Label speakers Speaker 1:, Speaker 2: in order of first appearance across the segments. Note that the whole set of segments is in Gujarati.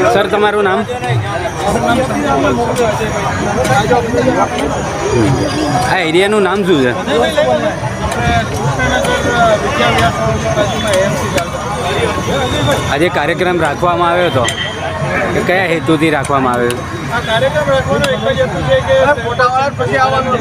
Speaker 1: સર, તમારું નામ? આ એરિયાનું નામ શું છે? આજે કાર્યક્રમ રાખવામાં આવ્યો હતો. કયા હેતુથી રાખવામાં આવ્યો?
Speaker 2: કાર્યક્રમ રાખવાનો એક જ હેતુ છે કે પછી આવવાનું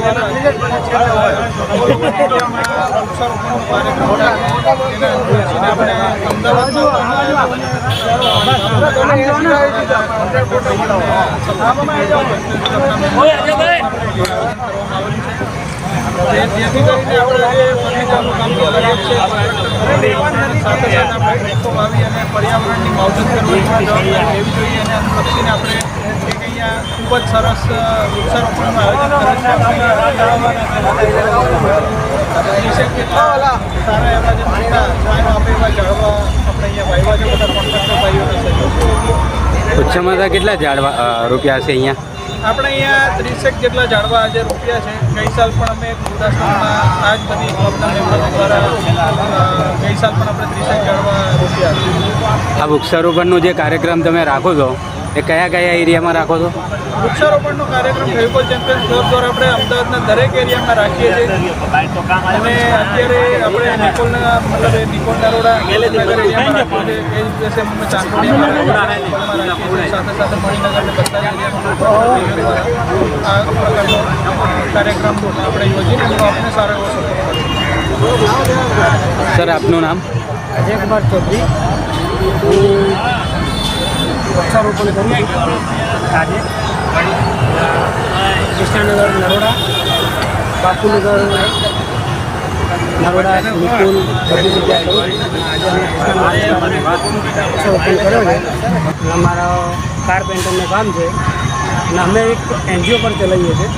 Speaker 2: ફર્નિચરનું કામ જે કરીએ છીએ સાથે સાથે આપણે વૃક્ષો વાવી અને પર્યાવરણની માવજત કરવાની પણ જવાબદારી લેવી જોઈએ અને અનુલક્ષીને આપણે એક અહીંયા ખૂબ જ સરસ વૃક્ષારોપણનું આયોજન કરેલ છે કેટલા સારા એવા જે મોટા છાંયો આપે એવા ઝાડવા આપણે અહીંયા વાવ્યા છે બધા કોન્ટ્રાક્ટર ભાઈઓને સહયોગ
Speaker 1: ઓછામાં ઓછા કેટલા ઝાડવા રૂપિયા છે અહીંયા?
Speaker 2: આપણે અહીંયા ત્રીસેક જેટલા ઝાડવા આજે રૂપિયા છે. ગઈ સાલ પણ અમે આ જ બધી ક્લબના મેમ્બરો દ્વારા ગઈ સાલ પણ આપણે ત્રીસેક ઝાડવા રૂપિયા
Speaker 1: આ વૃક્ષારોપણનો જે કાર્યક્રમ તમે રાખો છો એ કયા કયા એરિયામાં રાખો છો?
Speaker 2: વૃક્ષારોપણનો કાર્યક્રમ ફેવિકોલ ચેમ્પિયન્સ ક્લબ દ્વારા આપણે અમદાવાદના દરેક એરિયામાં રાખીએ છીએ. અને અત્યારે આપણે નિકોલના મતલબ નિકોલ નરોડા નગર એરિયામાં એ સાથે સાથે મણિનગર આ કાર્યક્રમ આપણે યોજીને આપણે સારો એવો
Speaker 1: સર આપનું નામ?
Speaker 3: અજય કુમાર ચૌધરી. વૃક્ષારોપણ કરું છું આજે કૃષ્ણાનગર, નરોડા, બાપુનગર, નરોડા, નિકુલ, બધી જગ્યાએ આજે અમે વૃક્ષારોપણ કર્યો છે. અમારા કારપેન્ટરનું કામ છે. અને અમે એક એનજીઓ પર ચલાવીએ છીએ.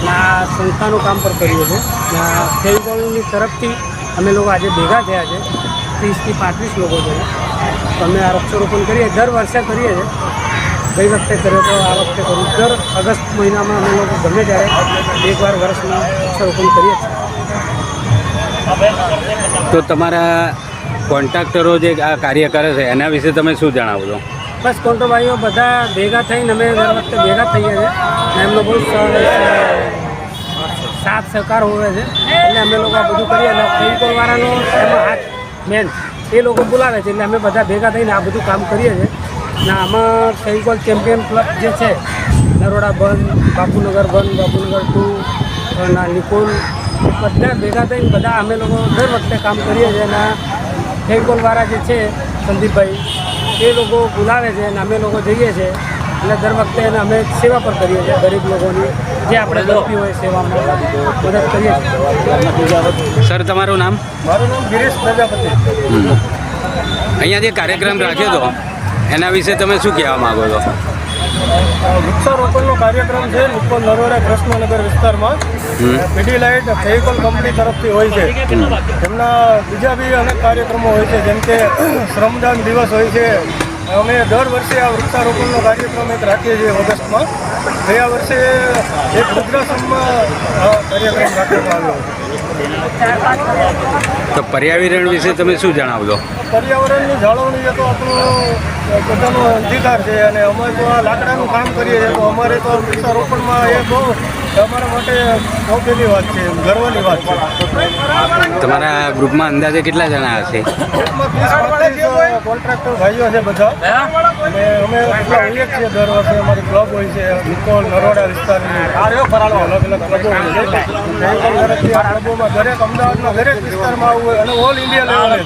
Speaker 3: અને આ સંસ્થાનું કામ પર કરીએ છીએ. અને ફેવિકોલની તરફથી અમે લોકો આજે ભેગા થયા છે. ત્રીસથી પાંત્રીસ લોકો છે. અમે આ વૃક્ષારોપણ કરીએ દર વર્ષે કરીએ છીએ. ગઈ વખતે કર્યો તો આ વખતે કરું દર ઓગસ્ટ મહિનામાં અમે લોકો ગમે ત્યારે એકવાર વર્ષમાં વૃક્ષારોપણ કરીએ છીએ.
Speaker 1: તો તમારા કોન્ટ્રાક્ટરો જે આ કાર્ય કરે છે એના વિશે તમે શું જણાવો છો?
Speaker 3: બસ કોન્ટો ભાઈઓ બધા ભેગા થઈને અમે દર વખતે ભેગા થઈએ છીએ. એમનો બહુ સાથ સહકાર હોવે છે. એટલે અમે લોકો આ બધું કરીએ અને ફેવિકોલવાળાનો એમાં હાથ મેન એ લોકો બોલાવે છે એટલે અમે બધા ભેગા થઈને આ બધું કામ કરીએ છીએ. ને આમાં ફેવિકોલ ચેમ્પિયન ક્લબ જે છે, નરોડા બંધ, બાપુનગર બંધ, બાપુનગર ટુ ના નિકોલ, બધા ભેગા થઈને બધા અમે લોકો દર વખતે કામ કરીએ છીએ. અને ફેવિકોલવાળા જે છે, સંદીપભાઈ, એ લોકો બોલાવે છે અને અમે લોકો જઈએ છીએ. અને દર વખતે અમે સેવા પણ કરીએ છીએ ગરીબ લોકોની. જે આપણે ગમતી હોય સેવામાં મદદ કરીએ
Speaker 1: સર તમારું નામ?
Speaker 2: મારું નામ ગિરીશ પ્રજાપતિ.
Speaker 1: અહીંયા જે કાર્યક્રમ રાખ્યો હતો એના વિશે તમે શું કહેવા માગો છો?
Speaker 2: વૃક્ષારોપણનો કાર્યક્રમ છે ઉપર નરોડા કૃષ્ણનગર વિસ્તારમાં.
Speaker 1: પીડી
Speaker 2: લાઇટ ફેવિકોલ કંપની તરફથી હોય છે. એમના બીજા બી અનેક કાર્યક્રમો હોય છે જેમ કે શ્રમદાન દિવસ હોય છે. અમે દર વર્ષે આ વૃક્ષારોપણનો કાર્યક્રમ એક રાખીએ છીએ ઓગસ્ટમાં. ગયા વર્ષે એક વૃદ્ધાશ્રમમાં કાર્યક્રમ રાખવામાં આવ્યો
Speaker 1: તો પર્યાવરણ વિશે તમે શું જણાવજો?
Speaker 2: પર્યાવરણની જાળવણી એ તો આપણો પોતાનો અધિકાર છે અને અમે તો આ લાકડાનું કામ કરીએ છીએ તો અમારે તો વૃક્ષારોપણમાં એ બહુ અમારા માટે બહુ વાત છે ગર્વની વાત છે.
Speaker 1: તમારા ગ્રુપમાં અંદાજે કેટલા જણા હશે?
Speaker 2: કોન્ટ્રાક્ટર ભાઈઓ છે બધા. અને અમે હોઈએ છીએ દર વર્ષે અમારી ક્લબ હોય છે નિકોલ નરોડા વિસ્તારની અલગ અલગ ક્લબો હોય છે. તરફથી આ ક્લબોમાં દરેક અમદાવાદમાં દરેક વિસ્તારમાં આવું હોય અને ઓલ ઇન્ડિયા લેવલે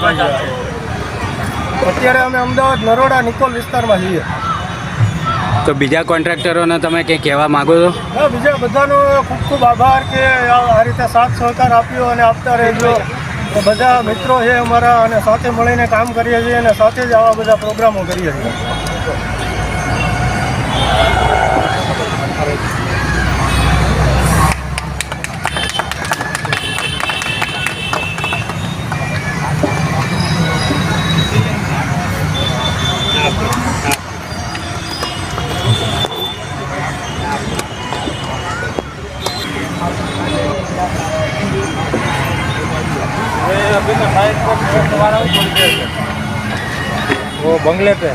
Speaker 2: અત્યારે અમે અમદાવાદ નરોડા નિકોલ વિસ્તારમાં છીએ.
Speaker 1: તો બીજા કોન્ટ્રાક્ટરોને તમે કંઈ કહેવા માગો છો?
Speaker 2: બીજા બધાનો ખૂબ ખૂબ આભાર કે આ રીતે સાથ સહકાર આપ્યો અને આપતા રહેજો. બધા મિત્રો છે અમારા અને સાથે મળીને કામ કરીએ છીએ અને સાથે જ આવા બધા પ્રોગ્રામો કરીએ છીએ. वो बंगले पे